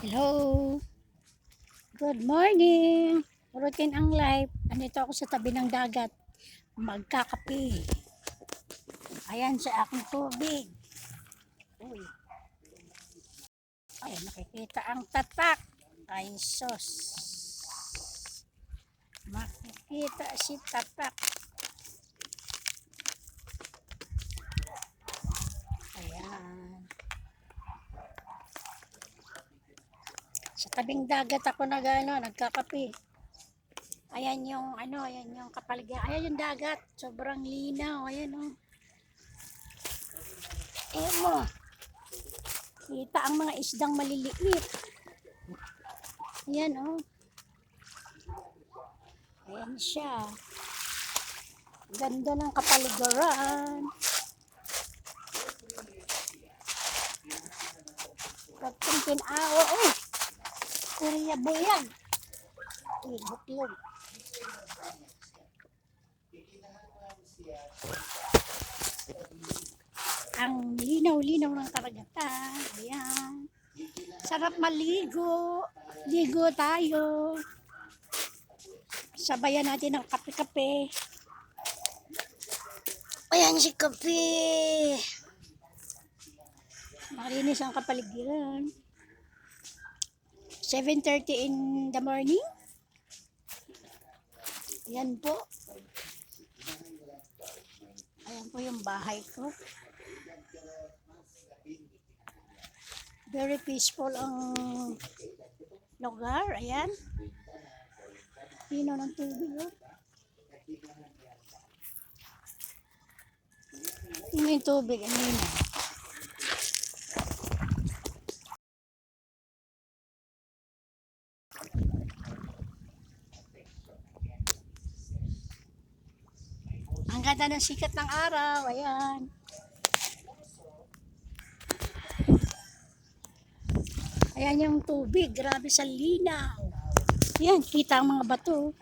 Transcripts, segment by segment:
Hello. Good morning. Routine ang life. Andito ako sa tabi ng dagat. Magkakape. Ayan sa aking tubig. Uy. Ay, nakikita ang tatak. Ay, sos. Makikita si tatak. Ayan. Sa tabing dagat ako nag, ano, nagkakape. Ayan yung ano, ayan yung kapaligiran. Ayan yung dagat. Sobrang linaw. Ayan oh. Ayan mo. Kita ang mga isdang maliliit. Ayan oh. Ayan siya. Ganda ng kapaligiran. Pagkong pinawa oh. Kuriya buyag. Ibutlog. Ang linaw-linaw ng karagatan. Ayan. Sarap maligo. Ligo tayo. Sabayan natin ng kape-kape. Ayan si kape. Malinis ang kapaligiran. 7.30 in the morning. Ayan po. Ayan po yung bahay ko. Very peaceful ang lugar. Ayan. Lino ng tubig. Oh. Lino yung tubig. Ang lino. Ganda ng sikat ng araw. Ayan. Ayan yung tubig. Grabe sa linaw. Ayan, kita ang mga bato.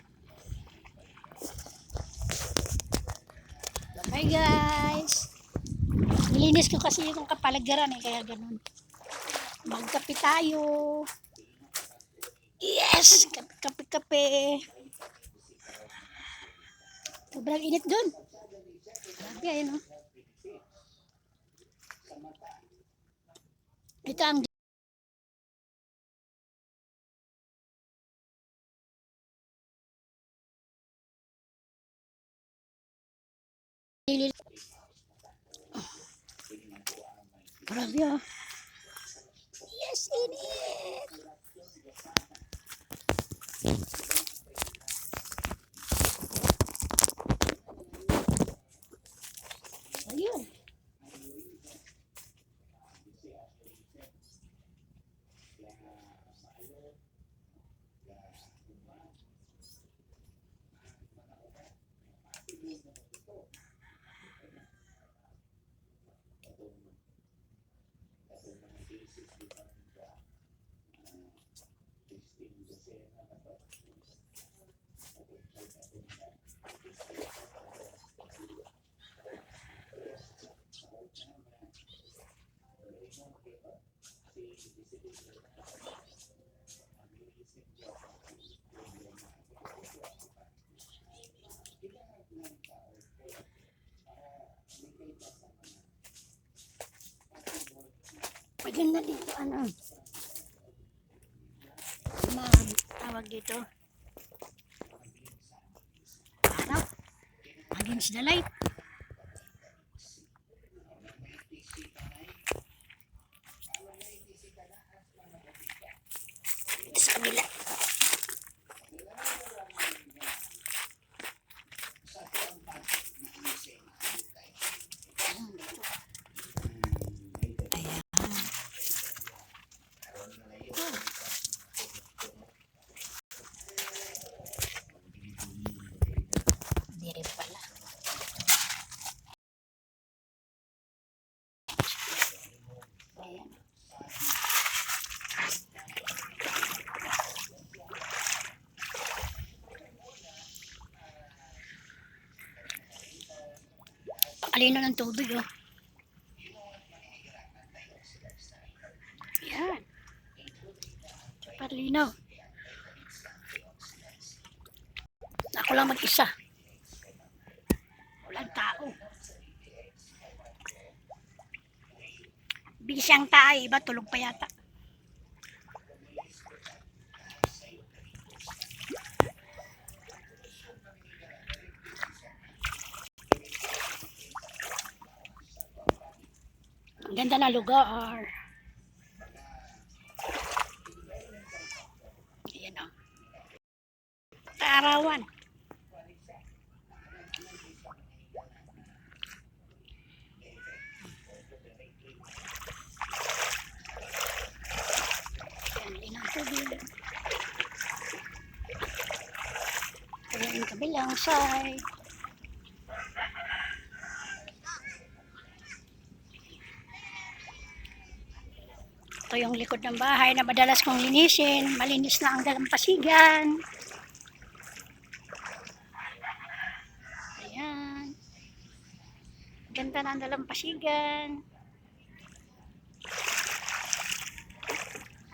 Hi guys. Nilinis ko kasi yung kapalagaran eh, kaya ganun. Magkape tayo. Yes! Kape-kape. Sobrang init doon. Grabe, ayun oh. Ito ang Grabe ah. Yes, init! Maganda dito, ano? Ma'am, tawag dito. Araw. Against the light. Rin pala. Ayan. Pakalino ng tubig, oh. Linaw. Ako lang mag-isa. Walang tao. Busy ang tayo, iba tulog pa yata. Ang ganda na lugar. Ayan o. Kaarawan. Ayan, kabilang side. Ito yung likod ng bahay na madalas kong linisin. Malinis na ang dalampasigan. Ayan. Ang dalampasigan.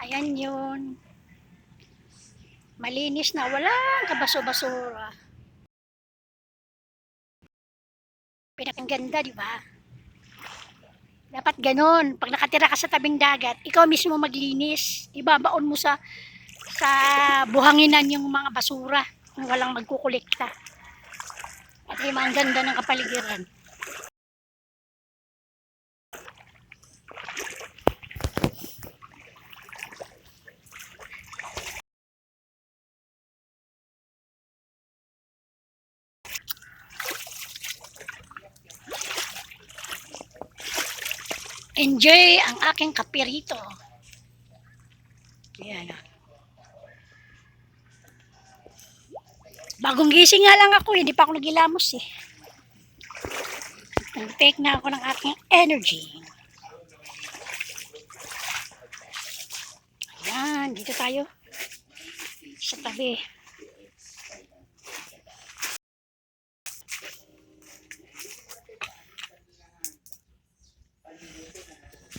Ayan yun. Malinis na. Walang kabaso-basura. Pinakaganda, di ba? Dapat ganun. Pag nakatira ka sa tabing dagat, ikaw mismo maglinis. Ibabaon mo sa sa buhanginan yung mga basura. Walang magkukulikta. At yung ang ganda ng kapaligiran. Enjoy ang aking kapirito. Yan. ah. Bagong gising nga lang ako, hindi pa ako nagilamos eh. Nag-take na ako ng aking energy. Ayan, dito tayo. Sa tabi.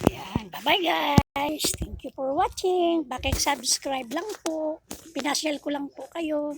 Ayan, bye-bye guys. Thank you for watching. Bakit subscribe lang po. Pinasyal ko lang po kayo.